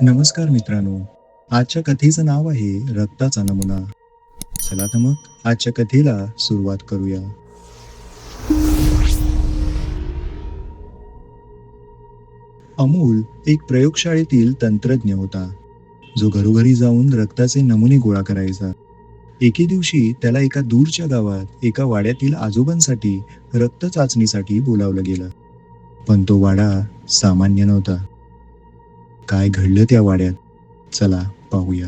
नमस्कार मित्रांनो. आजच्या कथेचं नाव आहे रक्ताचा नमुना. चला तर मग आजच्या कथेला सुरुवात करूया. अमूल एक प्रयोगशाळेतील तंत्रज्ञ होता. जो घरोघरी जाऊन रक्ताचे नमुने गोळा करायचा. एके दिवशी त्याला एका दूरच्या गावात एका वाड्यातील आजोबांसाठी रक्त चाचणीसाठी बोलावलं गेलं. पण तो वाडा सामान्य नव्हता. काय घडलं त्या वाड्यात? चला पाहूया.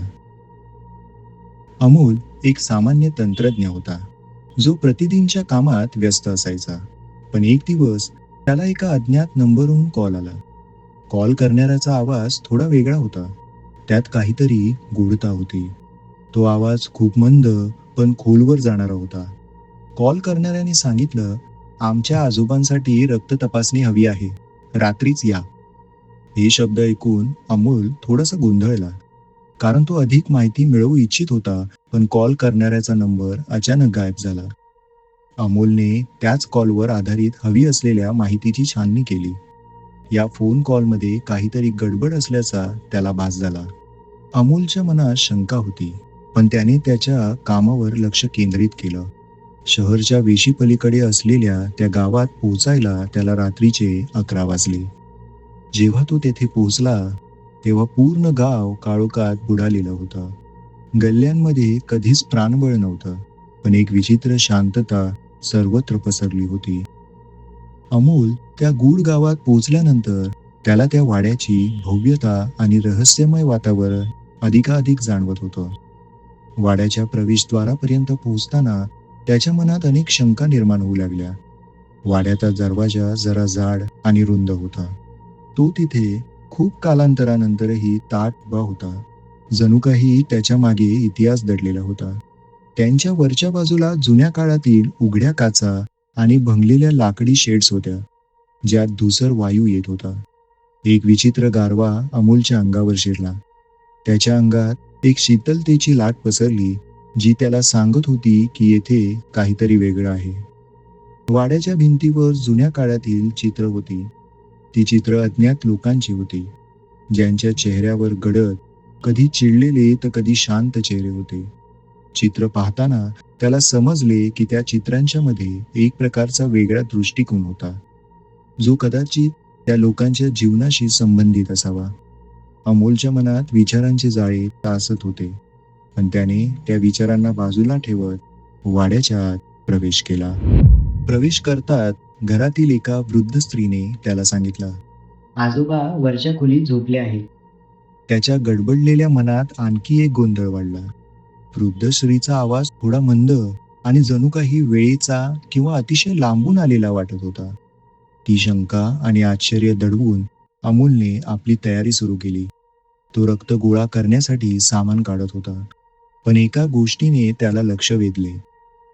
अमोल एक सामान्य तंत्रज्ञ होता. जो प्रतिदिनच्या कामात व्यस्त असायचा. पण एक दिवस त्याला एका अज्ञात नंबरवरून कॉल आला. कॉल करणाऱ्याचा आवाज थोडा वेगळा होता. त्यात काहीतरी गूढता होती. तो आवाज खूप मंद पण खोलवर जाणारा होता. कॉल करणाऱ्याने सांगितलं आमच्या आजोबांसाठी रक्त तपासणी हवी आहे. रात्रीच या. हे शब्द ऐकून अमोल थोडासा गोंधळला. कारण तो अधिक माहिती मिळवू इच्छित होता पण कॉल करणाऱ्याचा नंबर अचानक गायब झाला. अमोलने त्याच कॉलवर आधारित हवी असलेल्या माहितीची छाननी केली. या फोन कॉलमध्ये काहीतरी गडबड असल्याचा त्याला भास झाला. अमोलच्या मनात शंका होती पण त्याने त्याच्या कामावर लक्ष केंद्रित केलं. शहरच्या वेशीपलीकडे असलेल्या त्या गावात पोहोचायला त्याला रात्रीचे अकरा वाजले. जेव्हा तो तेथे पोहोचला तेव्हा पूर्ण गाव काळोखात बुडालेलं होतं. गल्ल्यांमध्ये कधीच प्राणबळ नव्हतं पण एक विचित्र शांतता सर्वत्र पसरली होती. अमोल त्या गूढ गावात पोहोचल्यानंतर त्याला त्या वाड्याची भव्यता आणि रहस्यमय वातावरण अधिकाधिक जाणवत होतं. वाड्याच्या प्रवेशद्वारापर्यंत पोहोचताना त्याच्या मनात अनेक शंका निर्माण होऊ लागल्या. वाड्याचा दरवाजा जरा जाड आणि रुंद होता. तो तिथे खूप कालांतरानंतरही ताट उभा होता. जणू काही त्याच्यामागे इतिहास दडलेला होता. त्यांच्या वरच्या बाजूला जुन्या काळातील उघड्या काचा आणि भंगलेल्या लाकडी शेड्स होत्या ज्यात धुसर वायू येत होता. एक विचित्र गारवा अमोलच्या अंगावर शिरला. त्याच्या अंगात एक शीतलतेची लाट पसरली जी त्याला सांगत होती की येथे काहीतरी वेगळं आहे. वाड्याच्या भिंतीवर जुन्या काळातील चित्र होती. ती चित्र अज्ञात लोकांची होती. ज्यांच्या चेहऱ्यावर गडद कधी चिडलेले तर कधी शांत चेहरे होते. चित्र पाहताना त्याला समजले की त्या चित्रांच्या मध्ये एक प्रकारचा वेगळा दृष्टिकोन होता. जो कदाचित त्या लोकांच्या जीवनाशी संबंधित असावा. अमोलच्या मनात विचारांचे जाळे तासत होते. पण त्याने त्या विचारांना बाजूला ठेवत वाड्याच्या आत प्रवेश केला. प्रवेश करतात घरातील एका वृद्ध स्त्रीने त्याला सांगितलं. आजोबा वरच्या खोलीत झोपले आहेत. त्याच्या गडबडलेल्या मनात आणखी एक गोंधळ वाढला. वृद्ध स्त्रीचा आवाज थोडा मंद आणि जणू काही वेळेचा किंवा अतिशय लांबून आलेला वाटत होता. ती शंका आणि आश्चर्य दडवून अमोलने आपली तयारी सुरू केली. तो रक्त गोळा करण्यासाठी सामान काढत होता. पण एका गोष्टीने त्याला लक्ष वेधले.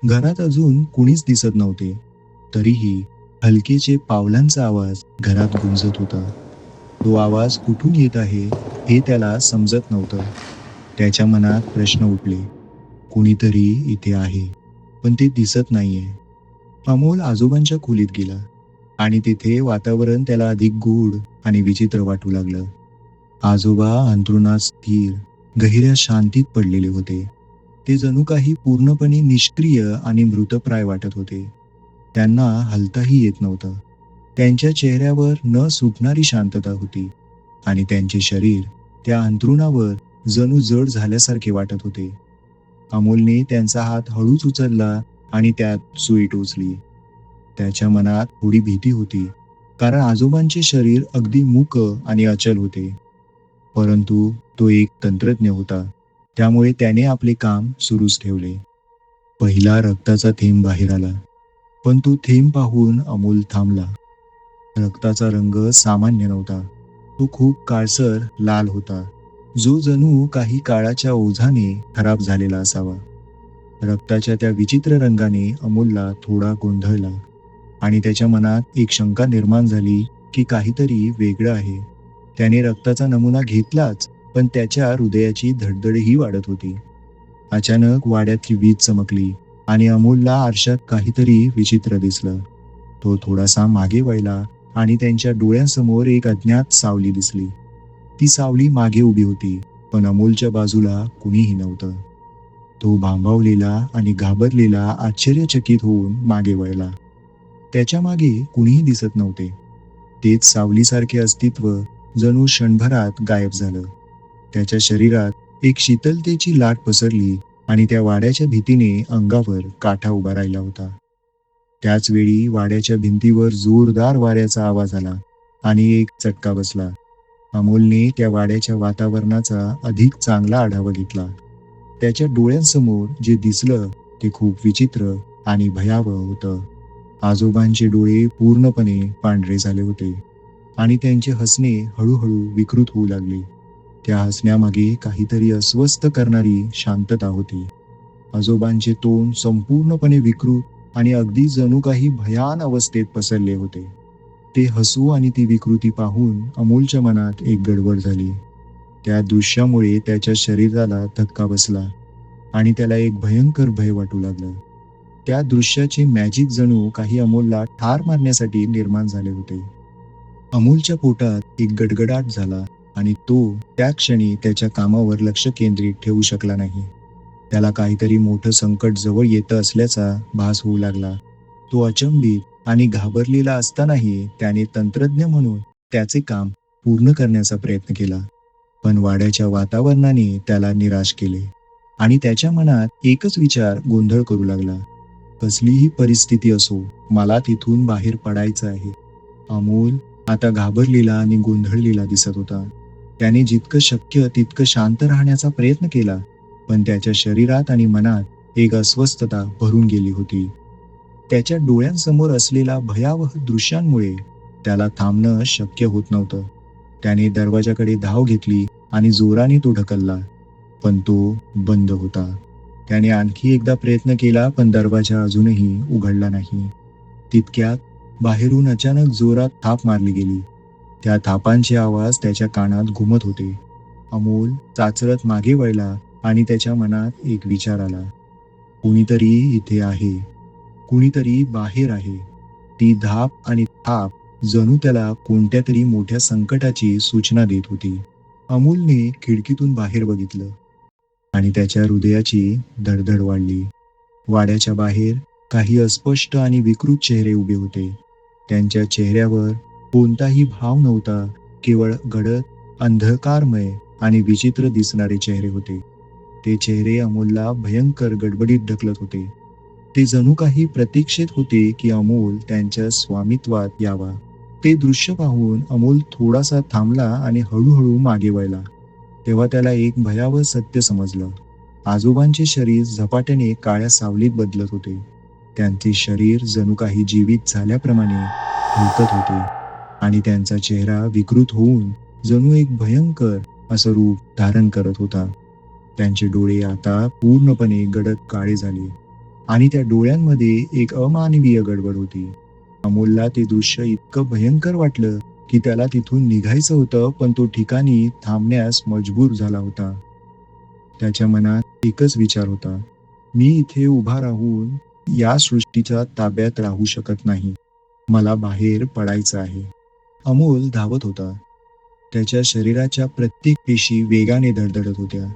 घरात अजून कुणीच दिसत नव्हते. तरीही हलकेचे पावलांचा आवाज घरात गुंजत होता. तो आवाज कुठून येत आहे हे त्याला समजत नव्हतं. त्याच्या मनात प्रश्न उठले. कुणीतरी इथे आहे पण ते दिसत नाहीये. अमोल आजोबांच्या खोलीत गेला आणि तिथे वातावरण त्याला अधिक गूढ आणि विचित्र वाटू लागलं. आजोबा अंथरुणात स्थिर गहिऱ्या शांतीत पडलेले होते. ते जणू काही पूर्णपणे निष्क्रिय आणि मृतप्राय वाटत होते. त्यांना हलताही येत नव्हतं. त्यांच्या चेहऱ्यावर न सुटणारी शांतता होती आणि त्यांचे शरीर त्या अंथरुणावर जणू जड झाल्यासारखे वाटत होते. अमोलने त्यांचा हात हळूच उचलला आणि त्यात सुई टोचली. त्याच्या मनात थोडी भीती होती कारण आजोबांचे शरीर अगदी मूक आणि अचल होते. परंतु तो एक तंत्रज्ञ होता त्यामुळे त्याने आपले काम सुरूच ठेवले. पहिला रक्ताचा थेंब बाहेर आला. पण तो थेंब पाहून अमोल थांबला. रक्ताचा रंग सामान्य नव्हता. तो खूप काळसर लाल होता. जो जणू काही काळाच्या ओझाने खराब झालेला असावा. रक्ताच्या त्या विचित्र रंगाने अमोलला थोडा गोंधळला. आणि त्याच्या मनात एक शंका निर्माण झाली की काहीतरी वेगळं आहे. त्याने रक्ताचा नमुना घेतलाच पण त्याच्या हृदयाची धडधडही वाढत होती. अचानक वाड्यातली वीज चमकली. आणि अमोलला आरशात काहीतरी विचित्र दिसलं. तो थोडासा मागे वळला आणि त्यांच्या डोळ्यासमोर एक अज्ञात सावली दिसली. ती सावली मागे उभी होती पण अमोलच्या बाजूला कुणीही नव्हतं. तो भांबावलेला आणि घाबरलेला आश्चर्यचकित होऊन मागे वळला. त्याच्यामागे कुणीही दिसत नव्हते. तेच सावलीसारखे अस्तित्व जणू क्षणभरात गायब झालं. त्याच्या शरीरात एक शीतलतेची लाट पसरली आणि त्या वाड्याच्या भीतीने अंगावर काठा उभा राहिला होता. त्याच वेळी वाड्याच्या भिंतीवर जोरदार वाऱ्याचा आवाज आला आणि एक चटका बसला. अमोलने त्या वाड्याच्या वातावरणाचा अधिक चांगला आढावा घेतला. त्याच्या डोळ्यांसमोर जे दिसलं ते खूप विचित्र आणि भयावह होतं. आजोबांचे डोळे पूर्णपणे पांढरे झाले होते आणि त्यांचे हसणे हळूहळू विकृत होऊ लागले. त्या हसण्यामागे काहीतरी अस्वस्थ करणारी शांतता होती. आजोबांचे तोंड संपूर्णपणे विकृत आणि अगदी जणू काही भयान अवस्थेत पसरले होते. ते हसू आणि ती विकृती पाहून अमोलच्या मनात एक गडबड झाली. त्या दृश्यामुळे त्याच्या शरीराला धक्का बसला आणि त्याला एक भयंकर भय वाटू लागलं. त्या दृश्याचे मॅजिक जणू काही अमोलला ठार मारण्यासाठी निर्माण झाले होते. अमोलच्या पोटात एक गडगडाट झाला. आणि तो त्या क्षणी त्याच्या कामावर लक्ष केंद्रित ठेवू शकला नाही. त्याला काहीतरी मोठं संकट जवळ येतं असल्याचा भास होऊ लागला. तो अचंबित आणि घाबरलेला असतानाही त्याने तंत्रज्ञ म्हणून त्याचे काम पूर्ण करण्याचा प्रयत्न केला. पण वाड्याच्या वातावरणाने त्याला निराश केले आणि त्याच्या मनात एकच विचार गोंधळ करू लागला. कसलीही परिस्थिती असो मला तिथून बाहेर पडायचं आहे. अमोल आता घाबरलेला आणि गोंधळलेला दिसत होता. त्याने जितकं शक्य तितकं शांत राहण्याचा प्रयत्न केला पण त्याच्या शरीरात आणि मनात एक अस्वस्थता भरून गेली होती. त्याच्या डोळ्यांसमोर असलेल्या भयावह दृश्यांमुळे त्याला थांबणं शक्य होत नव्हतं. त्याने दरवाजाकडे धाव घेतली आणि जोराने तो ढकलला पण तो बंद होता. त्याने आणखी एकदा प्रयत्न केला पण दरवाजा अजूनही उघडला नाही. तितक्यात बाहेरून अचानक जोरात थाप मारली गेली. त्या थापांचे आवाज त्याच्या कानात घुमत होते. अमोल चाचरत मागे वळला आणि त्याच्या मनात एक विचार आला. कुणीतरी इथे आहे. कुणीतरी बाहेर आहे. ती धाप आणि थाप जणू त्याला कोणत्या तरी मोठ्या संकटाची सूचना देत होती. अमोलने खिडकीतून बाहेर बघितलं आणि त्याच्या हृदयाची धडधड वाढली. वाड्याच्या बाहेर काही अस्पष्ट आणि विकृत चेहरे उभे होते. त्यांच्या चेहऱ्यावर कोणताही भाव नव्हता केवळ गडद अंधकारमय आणि विचित्र दिसणारे चेहरे होते. ते चेहरे अमोलला भयंकर गडबडीत ढकलत होते. ते जणू काही प्रतीक्षेत होते की अमोल त्यांच्या स्वामित्वात यावा. ते दृश्य पाहून अमोल थोडासा थांबला आणि हळूहळू मागे वळला. तेव्हा त्याला एक भयावह सत्य समजलं. आजोबांचे शरीर झपाट्याने काळ्या सावलीत बदलत होते. त्यांचे शरीर जणू काही जीवित झाल्याप्रमाणे हलकत होते. आणि त्यांचा चेहरा विकृत होऊन जणू एक भयंकर असं रूप धारण करत होता. त्यांचे डोळे आता पूर्णपणे गडद काळे झाले आणि त्या डोळ्यांमध्ये एक अमानवीय गडबड होती. अमोलला ते दृश्य इतकं भयंकर वाटलं की त्याला तिथून निघायचं होतं पण तो ठिकाणी थांबण्यास मजबूर झाला होता. त्याच्या मनात एकच विचार होता. मी इथे उभा राहून या सृष्टीच्या ताब्यात राहू शकत नाही. मला बाहेर पडायचं आहे. अमोल धावत होता. त्याच्या शरीराच्या प्रत्येक पेशी वेगाने धडधडत होत्या.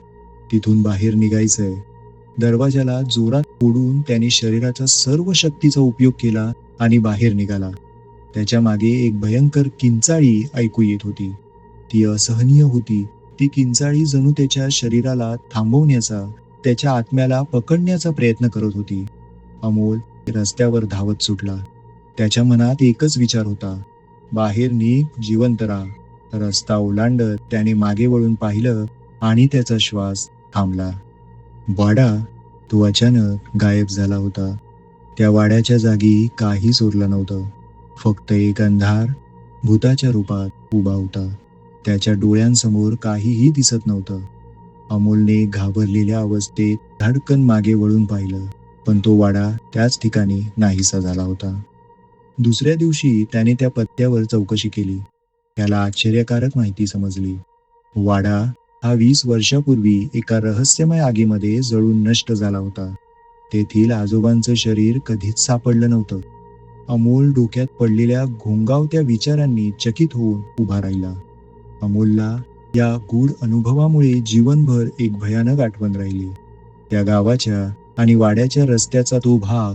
तिथून बाहेर निघायचंय. दरवाजाला जोरात फोडून त्याने शरीराच्या सर्व शक्तीचा उपयोग केला आणि बाहेर निघाला. त्याच्यामागे एक भयंकर किंचाळी ऐकू येत होती. ती असहनीय होती. ती किंचाळी जणू त्याच्या शरीराला थांबवण्याचा त्याच्या आत्म्याला पकडण्याचा प्रयत्न करत होती. अमोल रस्त्यावर धावत सुटला. त्याच्या मनात एकच विचार होता. बाहेर निघ जिवंत राहा. रस्ता ओलांडत त्याने मागे वळून पाहिलं आणि त्याचा श्वास थांबला. वाडा तो अचानक गायब झाला होता. त्या वाड्याच्या जागी काहीच उरलं नव्हतं. फक्त एक अंधार भूताच्या रूपात उभा होता. त्याच्या डोळ्यांसमोर काहीही दिसत नव्हतं. अमोलने घाबरलेल्या अवस्थेत धडकन मागे वळून पाहिलं पण तो वाडा त्याच ठिकाणी नाहीसा झाला होता. दुसऱ्या दिवशी त्याने त्या पत्त्यावर चौकशी केली. त्याला आश्चर्यकारक माहिती समजली. वाडा हा वीस वर्षापूर्वी एका रहस्यमय आगीमध्ये जळून नष्ट झाला होता. तेथील आजोबांचं शरीर कधीच सापडलं नव्हतं. अमोल डोक्यात पडलेल्या घोंगावत्या विचारांनी चकित होऊन उभा राहिला. अमोलला या गूढ अनुभवामुळे जीवनभर एक भयानक आठवण राहिली. त्या गावाच्या आणि वाड्याच्या रस्त्याचा तो भाग